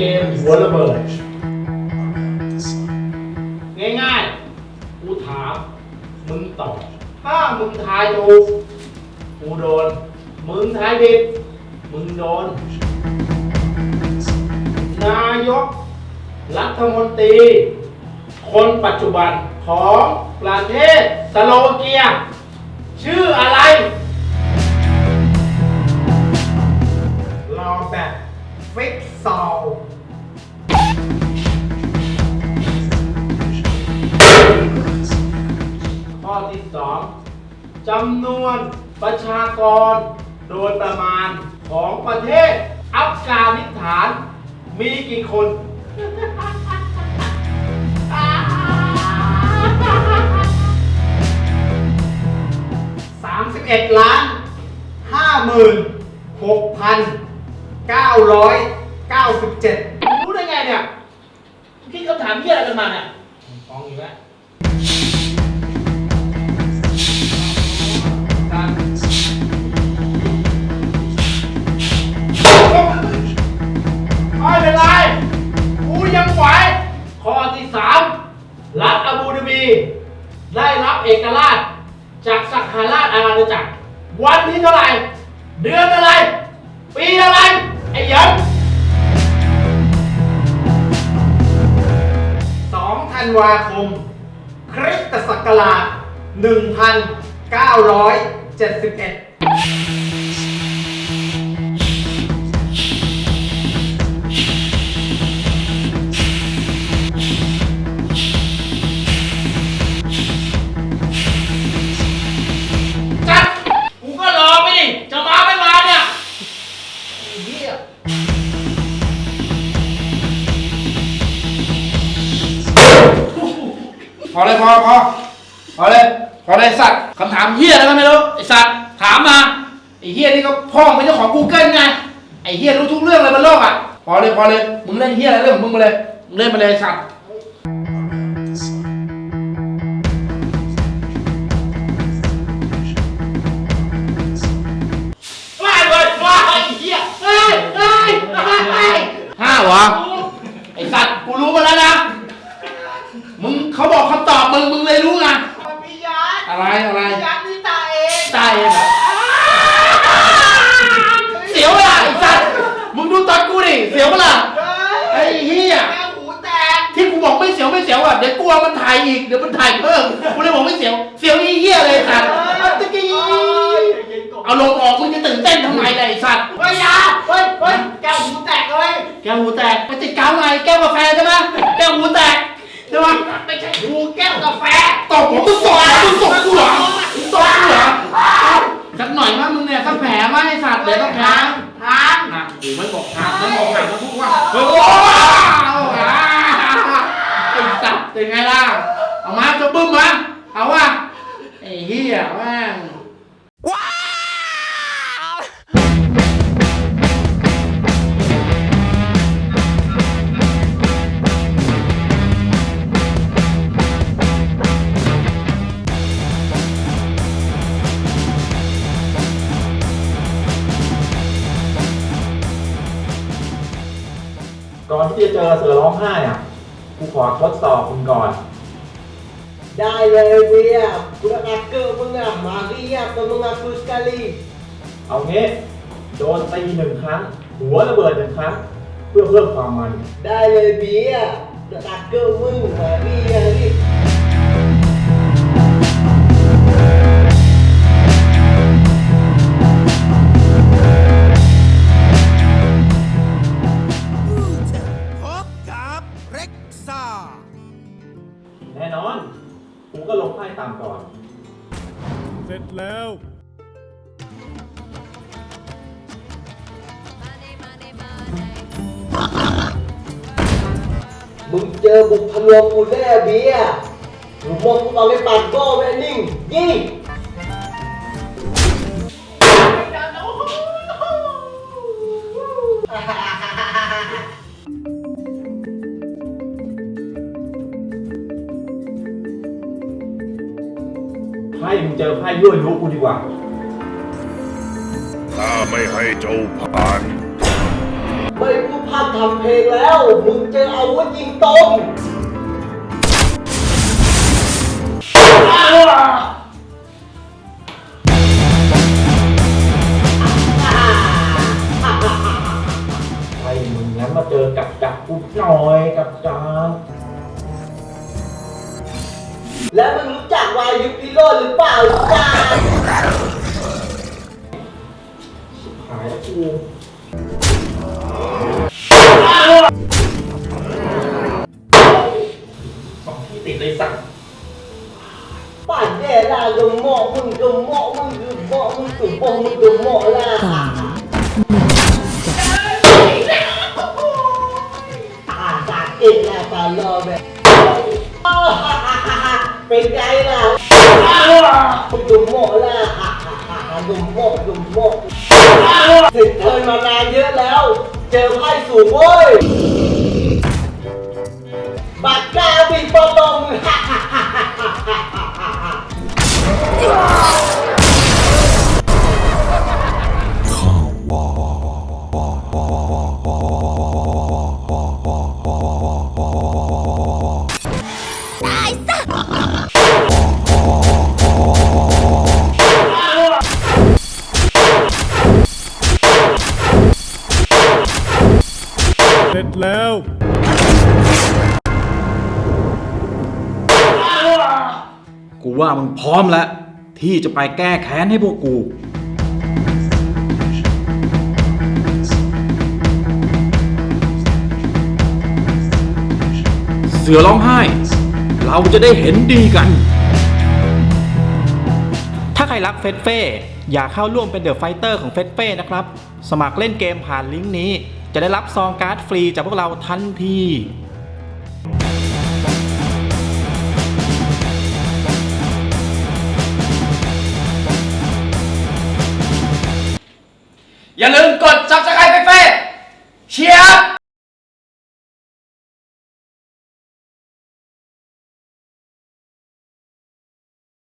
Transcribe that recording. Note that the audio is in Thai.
เกมหัวระเบิด ง่ายๆ กูถาม มึงตอบ ถ้ามึงทายถูก กูโดน มึงทายผิด มึงโดน นายก รัฐมนตรี คนปัจจุบันของประเทศสโลวาเกีย ชื่ออะไรรอแบบฟิกซอล ข้อที่สองจำนวนประชากรโดยประมาณของประเทศอัฟกานิสถาน มีกี่คนสามสิบเอ็ดล้านห้าหมื่นหกพันเก้าร้อยเก้าสิบเจ็ดรู้ได้ไงเนี่ยคิดคำถามเหี้ยอะไรกันมาเนี่ยฟ้องอีกแล้ว ได้รับเอกราช จากสักหราชอาณาจักร วันที่เท่าไหร่ เดือนอะไร ปีอะไร ไอ้ยันสองธันวาคม คริสตศักราช 1971 อเลยพอพอพอเลยพอเลยสัตว์คำถามเฮียอะไรก็ไม่รู้ไอ้สัตว์ถามมาไอ้เฮียนี่ก็พ่องเป็นเจ้าของ Google ไงไอ้เฮียรู้ทุกเรื่องเลยบนโลกอะพอเลยพอเลยมึงเล่นเฮียอะไรเรื่องของมึงมาเลยมึงเล่นมาเลยสัตว์ อีก เดี๋ยวมันถ่ายเพิ่มกูเลยบอกไม่เสียว เสียวนี่เหี้ยเลยสัตว์ตะกี้เอาลงออกมึงจะตื่นเต้นทำไมล่ะไอ้สัตว์เฮ้ยยาเฮ้ยเฮ้ยแก้วหูแตกเลย แก้วหูแตกไปติดกาวไงแก้วกาแฟใช่ไหมแก้วหูแตกใช่ไหมไม่ใช่หูแก้วกาแฟตบผมมึงตบมึงตบกูเหรอมึงตบกูเหรอสักหน่อยมั้ยมึงเนี่ยสักแผลไหมไอ้สัตว์เดี๋ยวต้องแผลทางนะหรือไม่บอกหางมันบอก ก่อนที่จะเจอเสือร้องไห้อะกูขอทดสอบคุณก่อน ได้เลยเวีย kurang aker mengah mari apa mengaku sekali เอางี้โดนตีหนึ่งครั้ง หัวระเบิดหนึ่งครั้ง เพื่อเพิ่มความมัน ได้เลยเบียร์เดือดเกอร์มึงมาเรียรี น่นอน กูก็ลงไพ่ต่ำก่อน เสร็จแล้ว มึงเจอบุกทะลวงกูแน่เบียร์หนูมองกูตอนไปปาดโก้แม่นิ่งยิง ไพ่มึงเจอไพ่ยั่วยุกูดีกว่า ถ้าไม่ให้เจ้าผ่าน ไม่พูดพร่ำทำเพลงแล้ว มึงเจออาวุธยิงตรงให้มึงงั้นมาเจอกับจักรกูหน่อยกับจักร แล้วมึงรู้จักวายุพิโรจน์หรือเปล่าจ้าหายกูสองที่ติดเลยสักป่านแย่ลาดมหมอมึงดมหมอมึงคือหมอมึงสุดโปงมึงดมหมอล่ะอ่าจาเองนะปานรอแบบ เป็นไงล่ะมึงดมหมอล่ะดมหมอดมหมอถึงเทินมานานเยอะแล้ว เจอไพ่สูงเว้ยบัตรกาบินปลง เสร็จแล้ว กูว่ามึงพร้อมแล้ว ที่จะไปแก้แค้นให้พวกกู เสือร้องไห้ เราจะได้เห็นดีกัน ถ้าใครรักเฟสเฟ่ อยากเข้าร่วมเป็นเดอะไฟเตอร์ของเฟสเฟ่นะครับ สมัครเล่นเกมผ่านลิงก์นี้ จะได้รับซองการ์ดฟรีจากพวกเราทันทีอย่าลืม